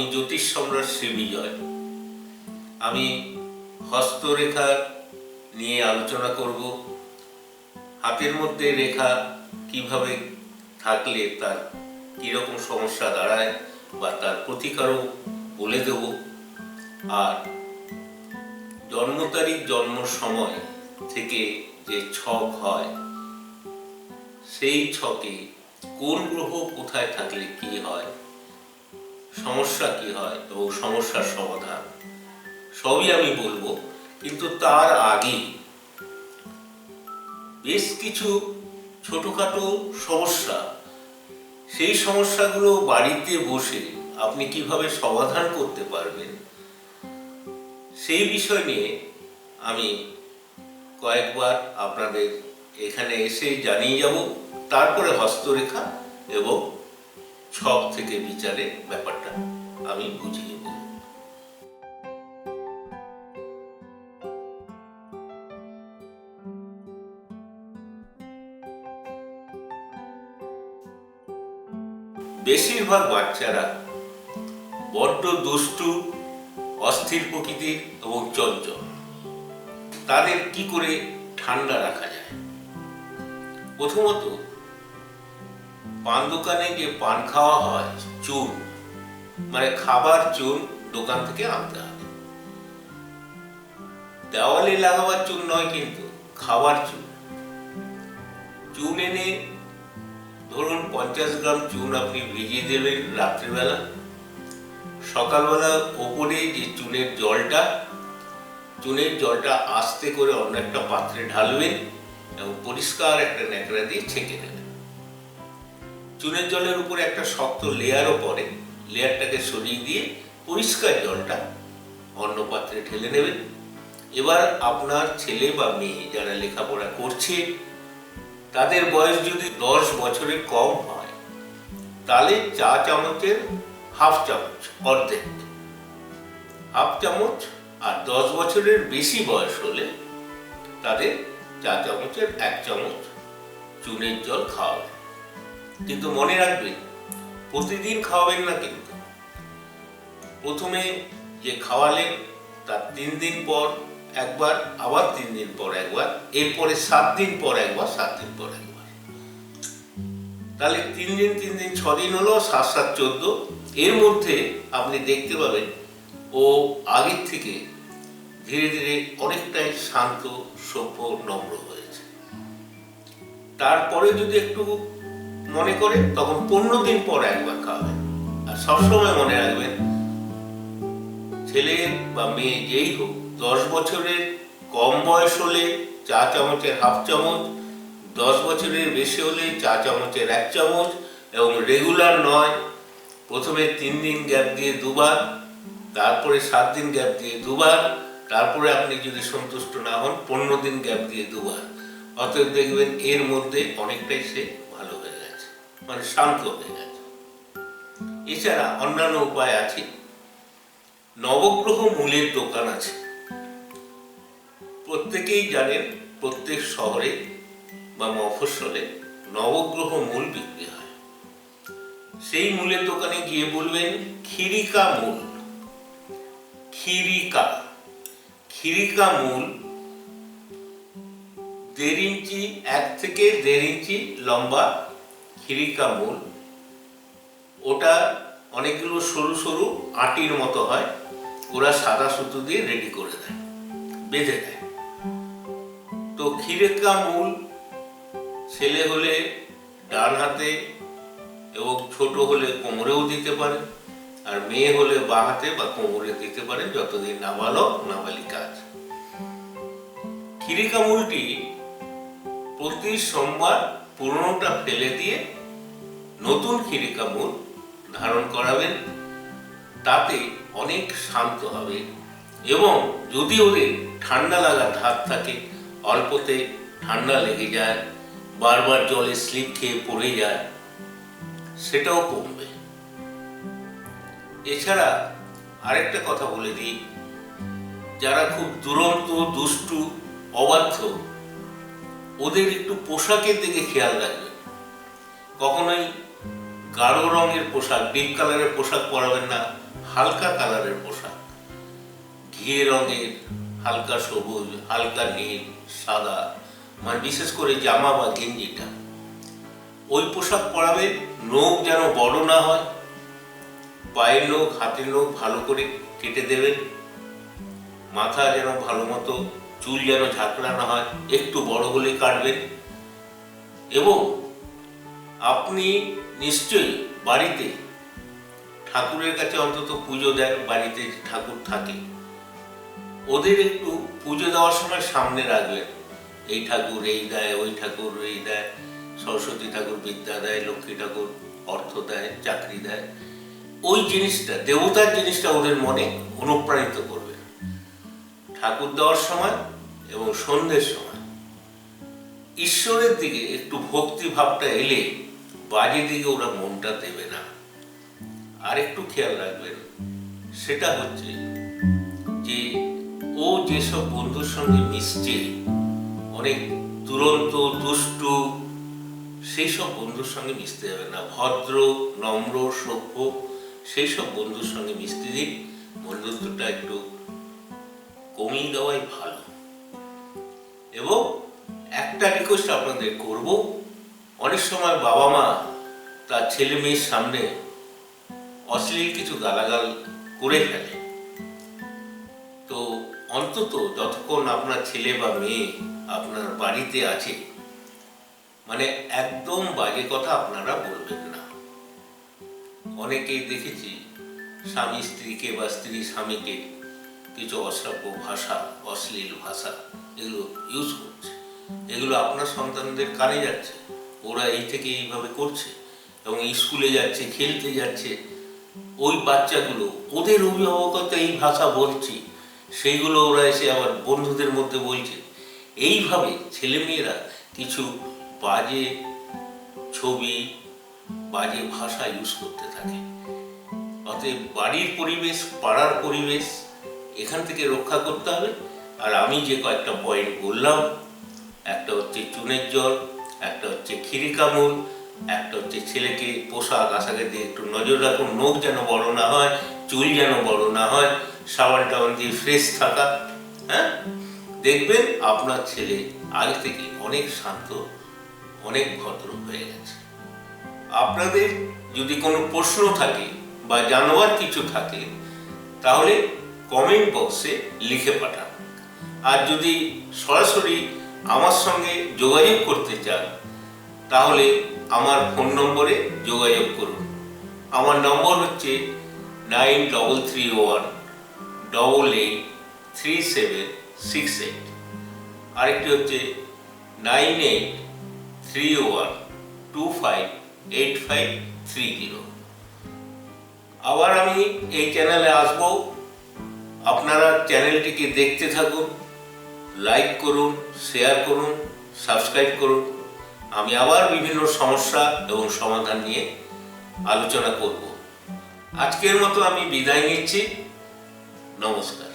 আমি জ্যোতিষ সম্রাট শ্রী বিজয়। আমি হস্তরেখার নিয়ে আলোচনা করব। হাতের মধ্যে রেখা কীভাবে থাকলে তার কীরকম সমস্যা দাঁড়ায় বা তার প্রতিকারও বলে দেব। আর জন্ম তারিখ, জন্ম সময় থেকে যে ছক হয়, সেই ছকে কোন গ্রহ কোথায় থাকলে কি হয় সমস্যা কি হয় এবং সমস্যার সমাধান? সবই আমি বলব, কিন্তু তার আগে বেশ কিছু ছোটখাটো সমস্যা। সেই সমস্যাগুলো বাড়িতে বসে আপনি কীভাবে সমাধান করতে পারবেন, সেই বিষয় নিয়ে আমি কয়েকবার আপনাদের এখানে এসে জানিয়ে যাব, তারপরে হস্তরেখা এবং ছক থেকে বিচারের ব্যাপারটা আমি বুঝিয়ে বেশিরভাগ বাচ্চারা বড্ড দুষ্টু, অস্থির প্রকৃতির এবং চঞ্চল। তাদের কি করে ঠান্ডা রাখা যায়? প্রথমত পান দোকানে যে পান খাওয়া হয়, চুন। মানে খাবার, চুন দোকান থেকে আনতে হবে দেওয়ালে লাগাবার চুন নয় কিন্তু, খাবার চুন। চুন এনে ধরুন পঞ্চাশ গ্রাম চুন আপনি ভিজিয়ে দেবেন রাত্রিবেলা। সকালবেলা ওপরে যে চুনের জলটা চুনের জলটা আস্তে করে অন্য একটা পাত্রে ঢালবেন এবং পরিষ্কার একটা ন্যাকড়া দিয়ে ছেঁকে দেবেন চুনের জলের উপরে একটা শক্ত লেয়ারও পড়ে। লেয়ারটাকে সরিয়ে দিয়ে পরিষ্কার জলটা অন্য পাত্রে ঢেলে নেবেন। এবার আপনার ছেলে বা মেয়ে যারা লেখাপড়া করছে, তাদের বয়স যদি দশ বছরের কম হয়, তাহলে চা চামচের হাফ চামচ অর্ধেক। হাফ চামচ আর দশ বছরের বেশি বয়স হলে তাদের চা চামচের এক চামচ চুনের জল খাওয়াবেন কিন্তু মনে রাখবেন প্রতিদিন খাওয়াবেন না কিন্তু। প্রথমে যে খাওয়ালেন, তার তিন দিন পর একবার, আবার তিন দিন পর একবার, এরপরে সাত দিন পর একবার, সাত দিন পর একবার। তাহলে তিন দিন তিন দিন, ছ দিন হলো, সাত সাত, চোদ্দ। এর মধ্যে আপনি দেখতে পাবেন, ও আগের থেকে ধীরে ধীরে অনেকটাই শান্ত, সভ্য, নম্র হয়েছে। তারপরে যদি একটু মনে করে তখন পনেরো দিন পর একবার খাওয়াবেন আর সবসময় মনে রাখবেন, ছেলে বা মেয়ে যেই হোক, দশ বছরের কম বয়স হলে চা চামচের হাফ চামচ, দশ বছরের বেশি হলে চা চামচের এক চামচ এবং রেগুলার নয়, প্রথমে তিন দিন গ্যাপ দিয়ে দুবার, তারপরে সাত দিন গ্যাপ দিয়ে দুবার, তারপরে আপনি যদি সন্তুষ্ট না হন, পনেরো দিন গ্যাপ দিয়ে দুবার। অতএব দেখবেন এর মধ্যে অনেকটাই সে মানে শান্ত হয়ে গেছে। এছাড়া অন্যান্য উপায় আছে। নবগ্রহ মূলের দোকান আছে। প্রত্যেকেই জানেন, প্রত্যেক শহরে বা মফস্বলে নবগ্রহ মূল বিক্রি হয়। সেই মূলের দোকানে গিয়ে বলবেন খিরিকা মূল। খিরিকা খিরিকা মূল দেড় ইঞ্চি, এক থেকে দেড় ইঞ্চি লম্বা খিরিকা মূল। ওটা অনেকগুলো সরু সরু আটির মতো হয়। ওরা সাদা সুতো দিয়ে রেডি করে দেয়, বেঁধে দেয়। তো খিরেকা মূল ছেলে হলে ডান হাতে এবং ছোট হলে কোমরেও দিতে পারে, আর মেয়ে হলে বা হাতে বা কোমরে দিতে পারে যতদিন নাবালক, নাবালিকা আছে খিরিকা মূলটি প্রতি সোমবার পুরনোটা ফেলে দিয়ে নতুন খিরিকা মূল ধারণ করাবেন, তাতে অনেক শান্ত হবে এবং যদি ওদের ঠান্ডা লাগার ধার থাকে, অল্পতে ঠান্ডা লেগে যায়, বারবার জলে স্লিপ খেয়ে পড়ে যায়, সেটাও কমবে। এছাড়া আরেকটা কথা বলে দিই, যারা খুব দুরন্ত, দুষ্টু, অবাধ্য, ওদের একটু পোশাকের দিকে খেয়াল রাখবেন। কখনোই গাঢ় রঙের পোশাক ডিপ কালারের পোশাক পরাবেন না, হালকা কালারের পোশাক। ঘিয়ে রঙের হালকা সবুজ, হালকা নীল, সাদা মানে বিশেষ করে জামা বা গেঞ্জিটা। ওই পোশাক পরাবে নখ যেন বড় না হয়, পায়ের নখ, হাতের নখ ভালো করে কেটে দেবেন। মাথা যেন ভালো মতো, চুল যেন ঝাঁকড়া না হয়, একটু বড় হলে কাটবেন। এবং আপনি নিশ্চয়ই বাড়িতে। ঠাকুরের কাছে অন্তত পুজো দেন বাড়িতে ঠাকুর থাকে। ওদের একটু পুজো দেওয়ার সময় সামনে রাখবেন এই ঠাকুর, এই দেয়, ওই ঠাকুর, এই দেয়, সরস্বতী ঠাকুর বিদ্যা দেয়, লক্ষ্মী ঠাকুর অর্থ দেয়, চাকরি দেয়। ওই জিনিসটা, দেবতার জিনিসটা ওদের মনে অনুপ্রাণিত করবে। ঠাকুর দেওয়ার সময় এবং সন্ধ্যের সময়। ঈশ্বরের দিকে একটু ভক্তি ভাবটা এলে বাজে দিকে ওরা মনটা দেবে না। আর একটু খেয়াল রাখবেন, সেটা হচ্ছে যে ও যেসব বন্ধুর সঙ্গে মিশছে, অনেক দুরন্ত, দুষ্টু সেই সব বন্ধুর সঙ্গে মিশতে যাবে না। ভদ্র, নম্র, সভ্য সেই সব বন্ধুর সঙ্গে মিশতে দিন বন্ধুত্বটা একটু কমিয়ে দেওয়াই ভালো। এবং একটা রিকোয়েস্ট আপনাদের করব অনেক সময় বাবা মা তার ছেলে মেয়ের সামনে অশ্লীল কিছু গালাগাল করে ফেলে তো অন্তত যতক্ষণ আপনার ছেলে বা মেয়ে আপনার বাড়িতে আছে মানে একদম বাজে কথা আপনারা বলবেন না। অনেকেই দেখেছি স্বামী স্ত্রীকে বা স্ত্রী স্বামীকে কিছু অশ্রাব্য ভাষা, অশ্লীল ভাষা এগুলো ইউজ করছে। এগুলো আপনার সন্তানদের কানে যাচ্ছে। ওরা এই থেকে এইভাবে করছে এবং স্কুলে যাচ্ছে, খেলতে যাচ্ছে। ওই বাচ্চাগুলো, ওদের অভিভাবকতা এই ভাষা বলছি, সেইগুলো ওরা এসে আবার বন্ধুদের মধ্যে বলছে। এইভাবে ছেলেমেয়েরা কিছু বাজে ছবি, বাজে ভাষা ইউজ করতে থাকে। অতএব বাড়ির পরিবেশ, পাড়ার পরিবেশ, এখান থেকে রক্ষা করতে হবে। আর আমি যে কয়েকটা পয়েন্ট বললাম, একটা হচ্ছে চুনের জল একটা হচ্ছে খিরি কামড়, একটা হচ্ছে ছেলেকে পোশাক আশাকে দিয়ে একটু নজর রাখুন, নখ যেন বড় না হয়, চুল যেন বড় না হয়, সাবান টাবান দিয়ে ফ্রেশ থাকা হ্যাঁ? দেখবেন আপনার ছেলে আগে থেকে অনেক শান্ত, অনেক ভদ্র হয়ে গেছে। আপনাদের যদি কোনো প্রশ্ন থাকে বা জানোয়ার কিছু থাকে, তাহলে কমেন্ট বক্সে লিখে পাঠান। আর যদি সরাসরি আমার সঙ্গে যোগাযোগ করতে চান, তাহলে আমার ফোন নম্বরে যোগাযোগ করুন। আমার নম্বর হচ্ছে nine double three one double eight three seven six eight. আরেকটি হচ্ছে nine eight three one two five eight five three zero. আবার আমি এই চ্যানেলে আসব। আপনারা চ্যানেলটিকে দেখতে থাকুন। লাইক করুন শেয়ার করুন সাবস্ক্রাইব করুন। আমি আবার বিভিন্ন সমস্যা এবং সমাধান নিয়ে আলোচনা করব। আজকের মতো আমি বিদায় নিচ্ছি। নমস্কার।